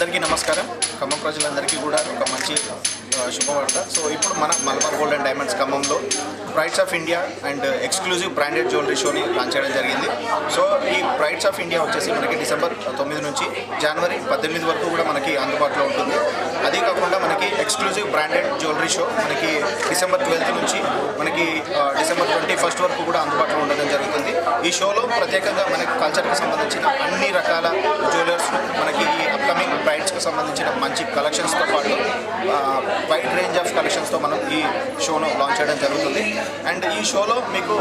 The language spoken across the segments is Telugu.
అందరికీ నమస్కారం. ఖమ్మం ప్రజలందరికీ కూడా ఒక మంచి శుభవార్త. సో ఇప్పుడు మన మలబార్ గోల్డ్ అండ్ డైమండ్స్ ఖమ్మంలో brides of India and exclusive branded jewellery షోని లాంచ్ చేయడం జరిగింది. సో ఈ ప్రైడ్స్ ఆఫ్ ఇండియా వచ్చేసి మనకి డిసెంబర్ తొమ్మిది నుంచి జనవరి పద్దెనిమిది వరకు కూడా మనకి అందుబాటులో ఉంటుంది. అదే కాకుండా మనకి ఎక్స్క్లూజివ్ బ్రాండెడ్ జ్యువెలరీ షో మనకి డిసెంబర్ ట్వెల్త్ నుంచి మనకి డిసెంబర్ ట్వంటీ ఫస్ట్ వరకు కూడా అందుబాటులో ఉండడం జరుగుతుంది. ఈ షోలో ప్రత్యేకంగా మనకి కల్చర్కి సంబంధించిన అన్ని రకాల జ్యువెలర్స్ మనకి సంబంధించిన మంచి కలెక్షన్స్తో పాటు వైడ్ రేంజ్ ఆఫ్ కలెక్షన్స్తో మనం ఈ షోను లాంచ్ చేయడం జరుగుతుంది. అండ్ ఈ షోలో మీకు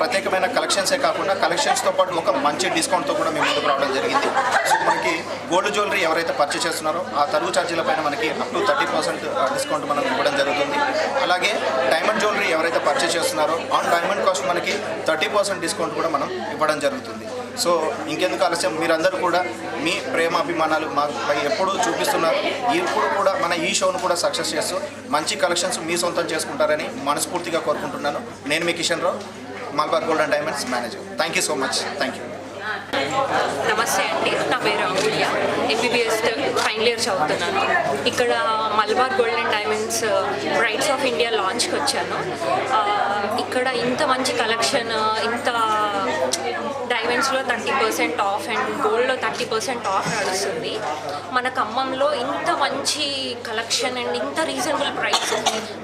ప్రత్యేకమైన కలెక్షన్సే కాకుండా కలెక్షన్స్తో పాటు ఒక మంచి డిస్కౌంట్తో కూడా మేము ముందుకు రావడం జరిగింది. సో మనకి గోల్డ్ జ్యువెలరీ ఎవరైతే పర్చేస్ చేస్తున్నారో ఆ తరువు ఛార్జీల పైన మనకి up to thirty percent discount మనం ఇవ్వడం జరుగుతుంది. అలాగే పర్చేస్ చేస్తున్నారో. ఆన్ డైమండ్ కాస్ట్ మనకి థర్టీ పర్సెంట్ డిస్కౌంట్ కూడా మనం ఇవ్వడం జరుగుతుంది. సో ఇంకెందుకు ఆలస్యం? మీరందరూ కూడా మీ ప్రేమాభిమానాలు మాపై ఎప్పుడూ చూపిస్తున్నారు. ఇప్పుడు కూడా మన ఈ షోను కూడా సక్సెస్ చేస్తూ మంచి కలెక్షన్స్ మీ సొంతం చేసుకుంటారని మనస్ఫూర్తిగా కోరుకుంటున్నాను. నేను మీ Kishan Rao Malabar gold and diamonds manager thank you so much thank you నమస్తే అండి. నా పేరు అమూల్య. ఎంబీబీఎస్ ఫైనల్ ఇయర్ చదువుతున్నాను. ఇక్కడ Malabar gold and diamonds brides of India లాంచ్కి వచ్చాను. ఇక్కడ ఇంత మంచి కలెక్షన్ uh, ఇంత డైమండ్స్లో థర్టీ పర్సెంట్ ఆఫ్ అండ్ గోల్డ్లో థర్టీ పర్సెంట్ ఆఫ్ నడుస్తుంది. మన ఖమ్మంలో ఇంత మంచి కలెక్షన్ అండ్ ఇంత రీజనబుల్ ప్రైస్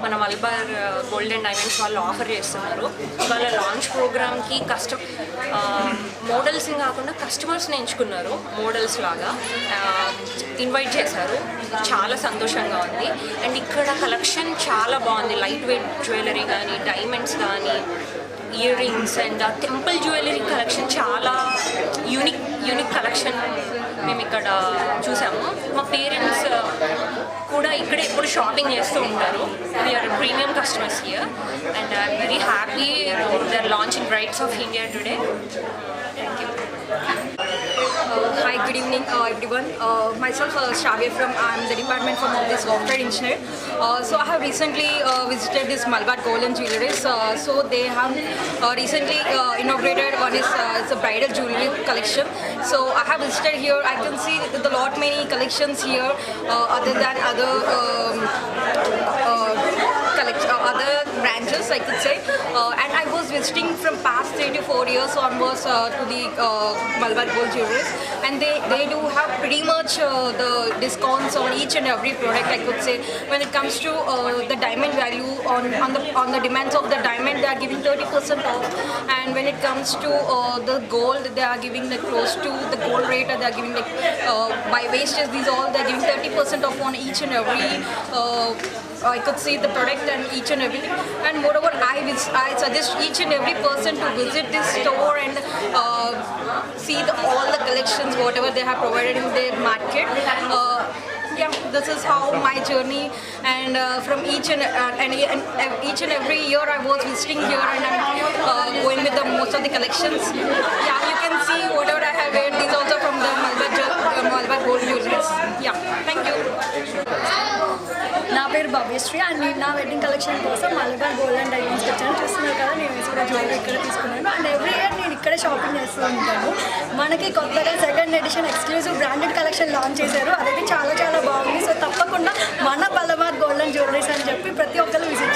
మన మల్బార్ గోల్డ్ అండ్ డైమండ్స్ వాళ్ళు ఆఫర్ చేస్తున్నారు. వాళ్ళ లాంచ్ ప్రోగ్రామ్కి కస్ట మోడల్స్ని కాకుండా కస్టమర్స్ని ఎంచుకున్నారు మోడల్స్ లాగా. ఇన్వైట్ చేశారు. చాలా సంతోషంగా ఉంది. అండ్ ఇక్కడ కలెక్షన్ చాలా బాగుంది. లైట్ వెయిట్ జ్యువెలరీ కానీ డైమండ్స్ కానీ ear rings and temple jewellery collection చాలా యూనిక్ యూనిక్ కలెక్షన్ మేము ఇక్కడ చూసాము. మా parents కూడా ఇక్కడ ఎప్పుడు షాపింగ్ చేస్తూ ఉంటారు we're premium customers here and I'm very happy there launching brights of India today thank you Uh, hi, good evening, uh, everyone. Uh, myself, uh, Shravya from I'm the department from this software engineer. Uh, so I have recently uh, visited this Malbar Gold and Jewelries. Uh, so they have uh, recently uh, inaugurated one is uh, it's a bridal jewelry collection. So I have visited here. I can see the lot many collections here uh, other than other. Um, uh, collect, uh, other branches, I could say. Uh, and I was visiting from past four years onwards uh, to the uh, Malabar Gold Jewelers, and they, they do have pretty much uh, the discounts on each and every product. I could say when it comes to uh, the diamond value on on the on the demands of the diamond, they are giving 30% off, and when it comes to uh, the gold, they are giving like close to the gold rate. They are giving like uh, by wastage these all they are giving 30% off on each and every. Uh, I could see the product and each and everything. And moreover, I I suggest each and every person to visit this store and uh, see the, all the collections, whatever they have provided in their market. Uh, yeah, this is how my journey and uh, from each and, uh, and and each and every year I was visiting here and I'm uh, going with the most of the collections. Yeah, you can see whatever I have wear. These also industry and నేను నా వెడ్డింగ్ కలెక్షన్ కోసం మలబార్ గోల్డ్ అండ్ డైమండ్స్కి వచ్చాను చూస్తున్నారు కదా నేను వేసుకున్న జ్యువెలరీ ఇక్కడ తీసుకున్నాను. అండ్ ఎవ్రీ ఇయర్ నేను ఇక్కడే షాపింగ్ చేస్తూ ఉంటాను. మనకి కొత్తగా second edition exclusive branded collection launch చేశారు. అదైతే చాలా చాలా బాగుంది. సో తప్పకుండా మన మలబార్ గోల్డ్ అండ్ జ్యువెలరీస్ అని చెప్పి ప్రతి ఒక్కరు విజిట్